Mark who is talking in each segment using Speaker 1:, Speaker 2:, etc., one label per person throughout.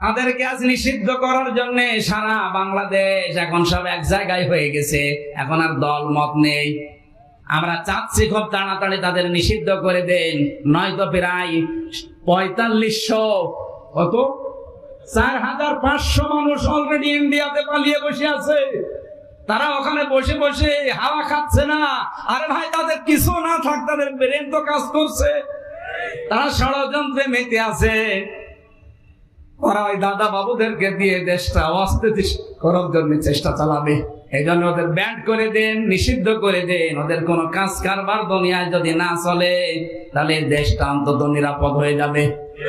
Speaker 1: তাদেরকে আজ নিষিদ্ধ করার জন্য সারা বাংলাদেশ এখন সব এক জায়গায় হয়ে গেছে। এখন আর দল, মত নেই। আমরা চাচ্ছি খুব তাড়াতাড়ি তাদের নিষিদ্ধ করে দেন। নয়তো প্রায় পঁয়তাল্লিশশো, কত? চার হাজার পাঁচশো মানুষ অলরেডি ইন্ডিয়াতে পালিয়ে বসে আছে। তারা ওখানে বসে বসে হাওয়া খাচ্ছে না। আরে ভাই, তাদের কিছু না থাক, তাদের ব্রেন তো কাজ করছে। তারা ষড়যন্ত্রে মেতে আছে। ওরা ওই দাদা বাবুদেরকে দিয়ে দেশটা অস্থিতিশীল করার জন্য চেষ্টা চালাবে। এই জন্য ওদের ব্যান্ড করে দেন, নিষিদ্ধ করে দেন। ওদের কোনো কাজ কারবার দুনিয়ায় যদি না চলে, তাহলে দেশটা অন্তত নিরাপদ হয়ে যাবে।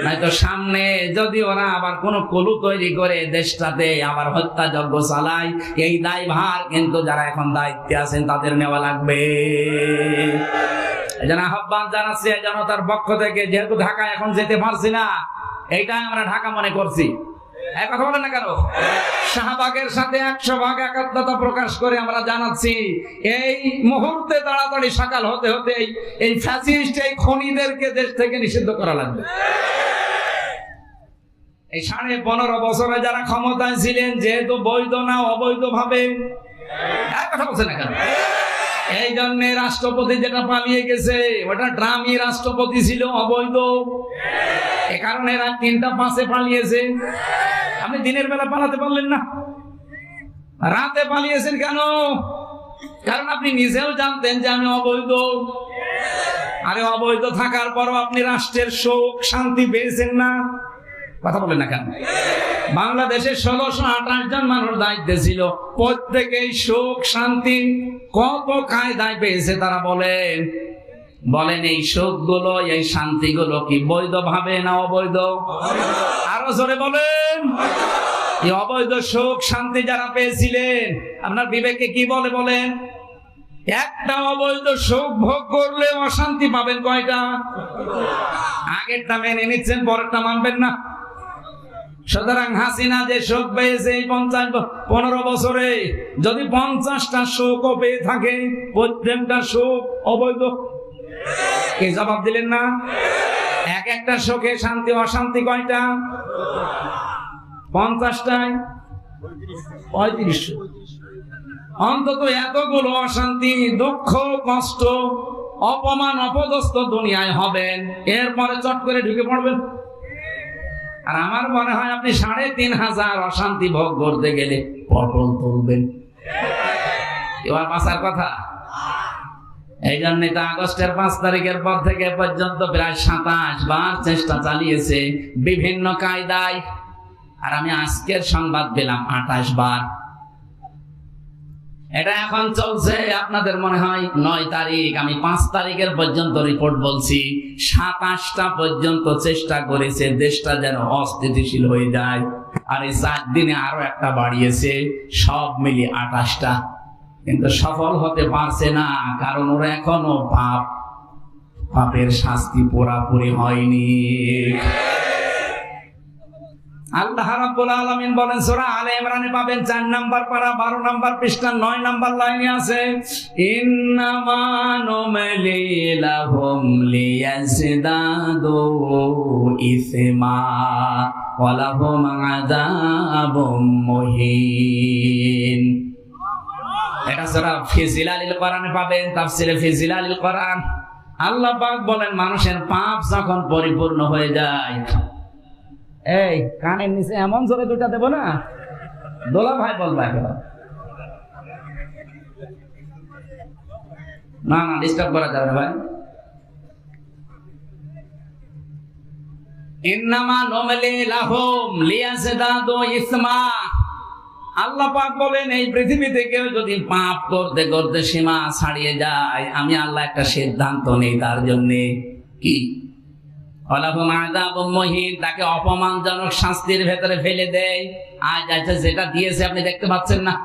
Speaker 1: নয়তো সামনে যদি ওরা আবার কোনো কলু তৈরি করে দেশটাতে, আবার হত্যাযজ্ঞ চালায়, এই দায়ভার কিন্তু যারা এখন দায়িত্বে আছেন তাদের নেওয়া লাগবে। এই জন্য আহ্বান জানাচ্ছি এই জনতার পক্ষ থেকে, যেহেতু ঢাকা এখন যেতে পারছি না এইটাই আমরা ঢাকা মনে করছি। না কেন? শাহবাগের সাথে একশো প্রকাশ করে আমরা জানাচ্ছি, এই মুহূর্তে তাড়াতাড়ি সকাল হতে এই খনিদেরকে দেশ থেকে নিষিদ্ধ করা এই সাড়ে পনেরো বছরে যারা ক্ষমতায় ছিলেন, যেহেতু বৈধ না অবৈধ ভাবে কথা বলছে না কেন? এই জন্য রাষ্ট্রপতি যেটা পালিয়ে গেছে, ওটা ড্রামি রাষ্ট্রপতি ছিল অবৈধ। এ কারণে এরা তিনটা পাশে পালিয়েছে। আপনি দিনের বেলা পালাতে পারলেন না। রাতে পালিয়েছেন কেন? কারণ আপনি নিজেও জানতেন যে আমি অবৈধ। আরে অবৈধ থাকার পরও আপনি রাষ্ট্রের শোক শান্তি পেয়েছেন না। কথা বলেন না কেন? বাংলাদেশের ষোলোশো আঠাশ জন মানুষ দায়িত্বে ছিল। প্রত্যেকেই সুখ, শান্তি কত কায়দায় পেয়েছে। তারা বলেন বলেন এই সুখগুলো এই শান্তি গুলো কি বৈধ? ভাবে না অবৈধ? আরও জোরে বলেন। এই অবৈধ সুখ, শান্তি যারা পেয়েছিলেন, আপনার বিবেকে কি বলে বলেন? একটা অবৈধ সুখ ভোগ করলে অশান্তি পাবেন কয়টা? আগেরটা মেনে নিচ্ছেন, পরেরটা মানবেন না। সুতরাং হাসিনা যে শোক পেয়েছে এই পঞ্চাশ পনেরো বছরে, যদি পঞ্চাশটা শোকও পেয়ে থাকে প্রত্যেকটা শোক অবৈধ। কে জবাব দিলেন না? এক একটা শোকে শান্তি, অশান্তি কয়টা? পঞ্চাশটায়? পঁয়ত্রিশ। অন্তত এতগুলো অশান্তি, দুঃখ, কষ্ট, অপমান, অপদস্থ দুনিয়ায় হবেন। এরপরে চট করে ঢুকে পড়বেন। আর আমার মনে হয় আপনি সাড়ে তিন হাজার অশান্তি ভোগ করতে গেলে পটল তুলবেন। এবার বাঁচার কথা। এই জন্য তো আগস্টের পাঁচ তারিখের পর থেকে পর্যন্ত প্রায় সাতাশ বার চেষ্টা চালিয়েছে বিভিন্ন কায়দায়। আর আমি আজকের সংবাদ পেলাম আঠাশ বার। এটা এখন চলছে, আপনাদের মনে হয় নয় তারিখ। আমি পাঁচ তারিখের পর্যন্ত রিপোর্ট বলছি। সাতাশটা পর্যন্ত চেষ্টা করেছে, দেশটা যেন অস্থিতিশীল হয়ে যায়। আর এই চার দিনে আরও একটা বাড়িয়েছে, সব মিলিয়ে আঠাশটা। কিন্তু সফল হতে পারছে না, কারণ ওরা এখনও পাপ। পাপের শাস্তি পুরাপুরি হয়নি। আল্লাহ আলামিন বলেন, সূরা আলে ইমরানে পাবেন 4 নাম্বার পারা 12 নাম্বার পৃষ্ঠা 9 নাম্বার লাইনে আছে এটা সূরা ফিজিলালিল কোরআনে পাবেন, তাফসিরে ফিজিলালিল কোরআন। আল্লাহ পাক বলেন, মানুষের পাপ যখন পরিপূর্ণ হয়ে যায়, এই কানের নিচে এমন জোরে দুটা দেবো না? দোলা ভাই বলবা একেবারে না না ডিস্টার্ব করা যাবে ভাই। ইন্নামা নমলি লাহুম লিয়াজদাদু ইসমা। আল্লাহ পাক বলেন, এই পৃথিবীতে কেউ যদি পাপ করতে করতে সীমা ছাড়িয়ে যায়, আমি আল্লাহ একটা সিদ্ধান্ত নেই তার জন্য। কি? তাকে অপমানজনক শাস্তির ভেতরে ফেলে দেয়। আজ আচ্ছা যেটা দিয়েছে আপনি দেখতে পাচ্ছেন না।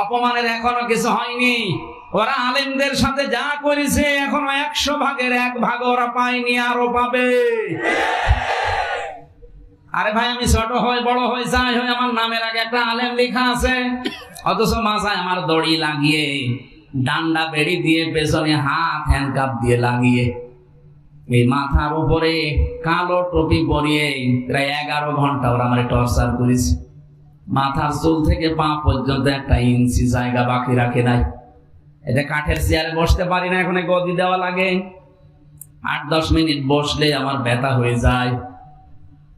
Speaker 1: অপমানের এখনও কিছু হয়নি। ওরা আলেমদের সাথে যা করেছে, এখনও একশো ভাগের এক ভাগ ওরা পায়নি, আরও পাবে। আরে ভাই, আমি ছোট হয়ে বড় হয়ে যাই হয়ে আমার নামের আগে একটা আলেম লেখা আছে। অথচ মাথায় আমার দড়ি লাগিয়ে, ডান্ডা বেড়ি দিয়ে, পেছনে হাত হ্যান্ডকাপ দিয়ে লাগিয়ে, এই মাথার উপরে কালো টুপি পরিয়ে প্রায় এগারো ঘণ্টা ওরা আমার টর্চার করেছে। মাথার চুল থেকে পা পর্যন্ত একটা ইঞ্চি জায়গা বাকি রাখে নাই। এটা কাঠের চেয়ারে বসতে পারি না, এখন গদি দেওয়া লাগে। আট দশ মিনিট বসলে আমার ব্যথা হয়ে যায়।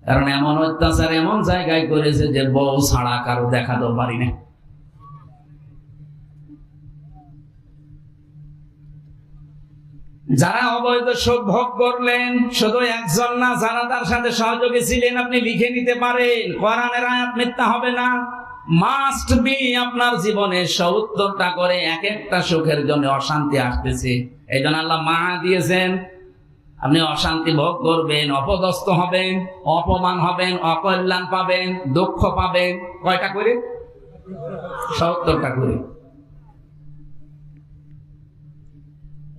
Speaker 1: কারণ এমন অত্যাচার এমন জায়গায় করেছে যে বউ ছাড়া কারও দেখাতেও পারি না। যারা অবৈধ সুখ ভোগ করলেন, শুধু একজন না, যারা তার সাথে সহযোগী ছিলেন, আপনি লিখে নিতে পারেন, কোরআনের আয়াত মিথ্যা হবে না। মাস্ট বি আপনার জীবনে সত্তরটা করে এক একটা সুখের জন্য অশান্তি আসতেছে। এই জন্য আল্লাহ মা দিয়েছেন আপনি অশান্তি ভোগ করবেন, অপদস্থ হবেন, অপমান হবেন, অকল্যাণ পাবেন, দুঃখ পাবেন। কয়টা করে? সত্তরটা করে।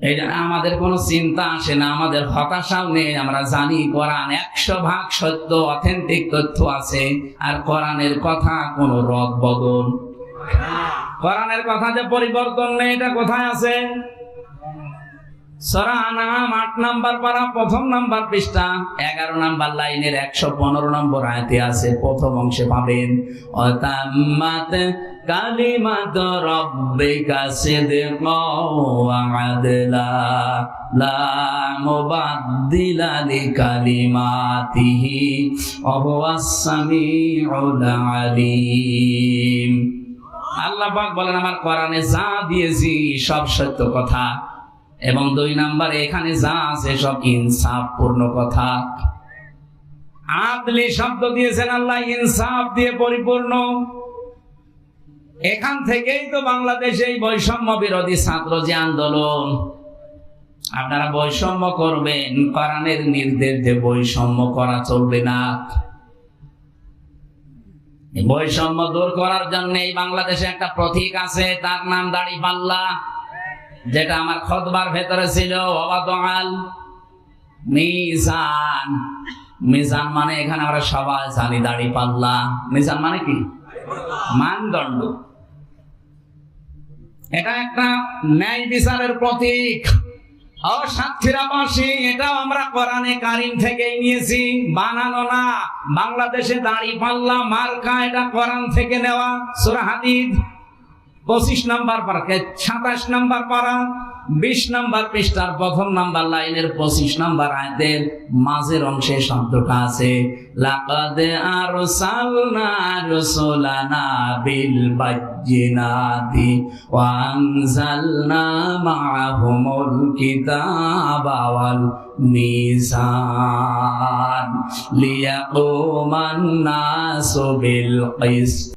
Speaker 1: এই জন্য আমাদের কোনো চিন্তা আসে না, আমাদের হতাশাও নেই, আমরা জানি কোরআন একশো ভাগ সত্য, অথেন্টিক তথ্য আছে, আর কোরআনের কথা কোনো রদ বদল। কোরআনের কথা যে পরিবর্তন নেই, এটা কোথায় আছে? সরা নাম, আট নাম্বার পারা, প্রথম নাম্বার পৃষ্ঠা। এগারো নাম্বার লাইনের একশো পনেরো নম্বর প্রথম অংশে লা আল্লাহ বলেন, আমার কোরআনে যা দিয়েছি সব সত্য কথা। এবং দুই নাম্বারে, এখানে যা আছে সব ইনসাফ পূর্ণ কথা। আদলি শব্দ দিয়েছেন আল্লাহ, ইনসাফ দিয়ে পরিপূর্ণ। এখান থেকেই তো বাংলাদেশে এই বৈষম্য বিরোধী ছাত্র যে আন্দোলন। আপনারা বৈষম্য করবেন, কোরআনের নির্দেশ যে বৈষম্য করা চলবে না। বৈষম্য দূর করার জন্য এই বাংলাদেশে একটা প্রতীক আছে, তার নাম দাড়ি পাল্লা। যেটা আমার খতবার ভেতরে ছিল অবাদল মিজান। মিজান মানে এখানে আমরা সবাই জানি, দাড়ি পাল্লা। মিজান মানে কি? মানদণ্ড। এটা একটা ন্যায় বিচারের প্রতীক। অসাক্ষীরাবাসী, এটাও আমরা কোরআনে কারিম থেকে নিয়েছি। বানানো না। বাংলাদেশে দাড়ি পাল্লা, মার্কা, এটা কোরআন থেকে নেওয়া। সুরা হাদিদ। পঁচিশ নাম্বার পারা সাতাশ নাম্বার পারা বিশ নাম্বার পৃষ্ঠার প্রথম নাম্বার লাইনের পঁচিশ নাম্বার আয়তের মাঝের অংশে শব্দটা আছে, লাকাদ আরসালনা রুসুলানা বিল বাজ্জিনাতি ওয়া আনজালনা মাআহুমুল কিতাবা ওয়াল মিজান লিয়াকুমান নাসু বিল কিসত।